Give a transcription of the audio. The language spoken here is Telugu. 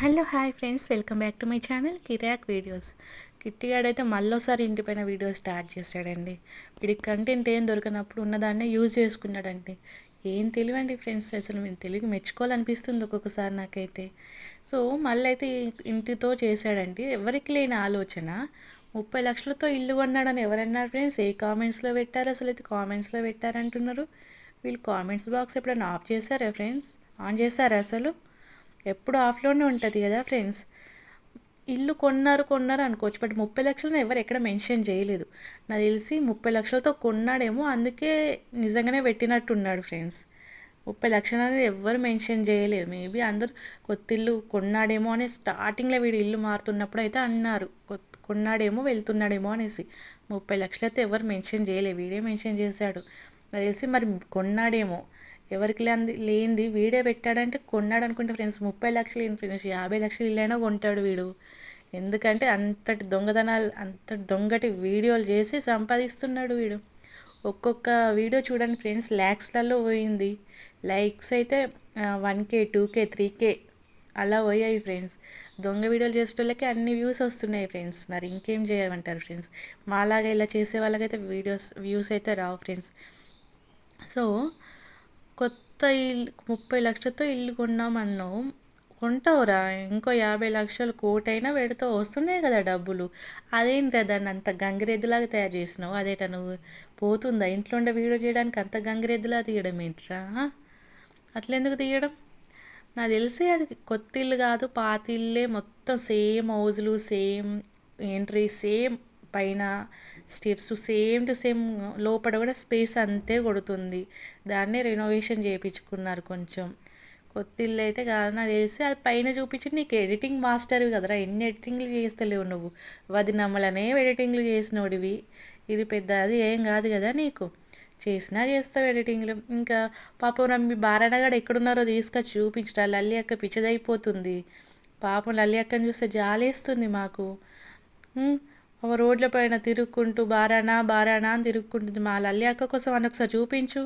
Hello hi friends welcome back to my channel Kirik videos. కిట్టిగాడైతే మళ్ళీసారి ఇంటిపైన వీడియో స్టార్ట్ చేశాడండి వీడికి కంటెంట్ ఏం దొరకనప్పుడు ఉన్నదాన్నే యూజ్ చేసుకున్నాడండి. ఏం తెలివండి ఫ్రెండ్స్ అసలు మీరు తెలివి మెచ్చుకోవాలనిపిస్తుంది ఒక్కొక్కసారి నాకైతే. సో మళ్ళీ అయితే ఇంటితో చేశాడండి. ఎవరికి లేని ఆలోచన ముప్పై లక్షలతో ఇల్లు కొన్నాడని ఎవరన్నారు ఫ్రెండ్స్? ఏ కామెంట్స్లో పెట్టారు? అసలు అయితే కామెంట్స్లో పెట్టారంటున్నారు. వీళ్ళు కామెంట్స్ బాక్స్ ఎప్పుడైనా ఆఫ్ చేశారా ఫ్రెండ్స్? ఆన్ చేశారా అసలు? ఎప్పుడు ఆఫ్లోనే ఉంటుంది కదా ఫ్రెండ్స్. ఇల్లు కొన్నారు కొన్నారు అనుకోవచ్చు. బట్ ముప్పై లక్షలను ఎవరు ఎక్కడ మెన్షన్ చేయలేదు. నాకు తెలిసి ముప్పై లక్షలతో కొన్నాడేమో అందుకే నిజంగానే పెట్టినట్టున్నాడు ఫ్రెండ్స్. ముప్పై లక్షలు అనేది ఎవ్వరు మెన్షన్ చేయలేదు. మేబీ అందరు కొత్త ఇల్లు కొన్నాడేమో అనే స్టార్టింగ్లో వీడు ఇల్లు మారుతున్నప్పుడు అయితే అన్నారు. కొత్త కొన్నాడేమో వెళ్తున్నాడేమో అనేసి. ముప్పై లక్షలు అయితే ఎవరు మెన్షన్ చేయలేదు. వీడే మెన్షన్ చేశాడు. నాకు తెలిసి మరి కొన్నాడేమో. ఎవరికి లేని లేనిది వీడే పెట్టాడంటే కొన్నాడు అనుకుంటే ఫ్రెండ్స్ ముప్పై లక్షలు లేని ఫ్రెండ్స్ యాభై లక్షలు ఇల్లైనా కొంటాడు వీడు. ఎందుకంటే అంతటి దొంగతనాలు అంతటి దొంగటి వీడియోలు చేసి సంపాదిస్తున్నాడు వీడు. ఒక్కొక్క వీడియో చూడండి ఫ్రెండ్స్ ల్యాక్స్లలో పోయింది. లైక్స్ అయితే one K two K three K అలా పోయాయి ఫ్రెండ్స్ దొంగ వీడియోలు చేసేటోళ్ళకి అన్ని వ్యూస్ వస్తున్నాయి ఫ్రెండ్స్ మరి ఇంకేం చేయమంటారు ఫ్రెండ్స్ మాలాగా ఇలా చేసే వాళ్ళకైతే వీడియోస్ వ్యూస్ అయితే రావు ఫ్రెండ్స్ సో కొత్త ఇల్లు ముప్పై లక్షలతో ఇల్లు కొన్నామన్నావు. కొంటావురా ఇంకో యాభై లక్షలు కోటైనా పెడితే వస్తున్నాయి కదా డబ్బులు. అదేంటి దాన్ని అంత గంగిరెద్దులాగా తయారు చేసినావు? అదేట నువ్వు పోతుందా? ఇంట్లో ఉండే వీడియో చేయడానికి అంత గంగిరెద్దులా తీయడం ఏంట్రా? అట్లెందుకు తీయడం? నాకు తెలిసి అది కొత్త ఇల్లు కాదు పాత ఇల్లే మొత్తం సేమ్ హౌజులు సేమ్ ఎంట్రీ సేమ్ పైన స్టెప్స్ సేమ్ టు సేమ్ లోపల కూడా స్పేస్ అంతే కొడుతుంది. దాన్నే రెనోవేషన్ చేయించుకున్నారు కొంచెం. కొత్త ఇల్లు అయితే కాదు నాకు తెలిసి అది పైన చూపించి నీకు ఎడిటింగ్ మాస్టర్ కదరా ఎన్ని ఎడిటింగ్లు చేస్తలేవు నువ్వు. వది నమ్మలనే ఎడిటింగ్లు చేసినోడివి. ఇది పెద్ద అది ఏం కాదు కదా నీకు. చేసినా చేస్తావు ఎడిటింగ్లు ఇంకా పాపం నమ్మి బారానగాడ ఎక్కడున్నారో తీసుకొచ్చి చూపించరా లల్లి అక్క పిచ్చదైపోతుంది. పాపం లల్లి అక్కని చూస్తే జాలేస్తుంది మాకు. రోడ్ల పైన తిరుక్కుంటూ బారానా బారానా అని తిరుక్కుంటుంది మా లల్లి అక్క కోసం అని ఒకసారి చూపించు.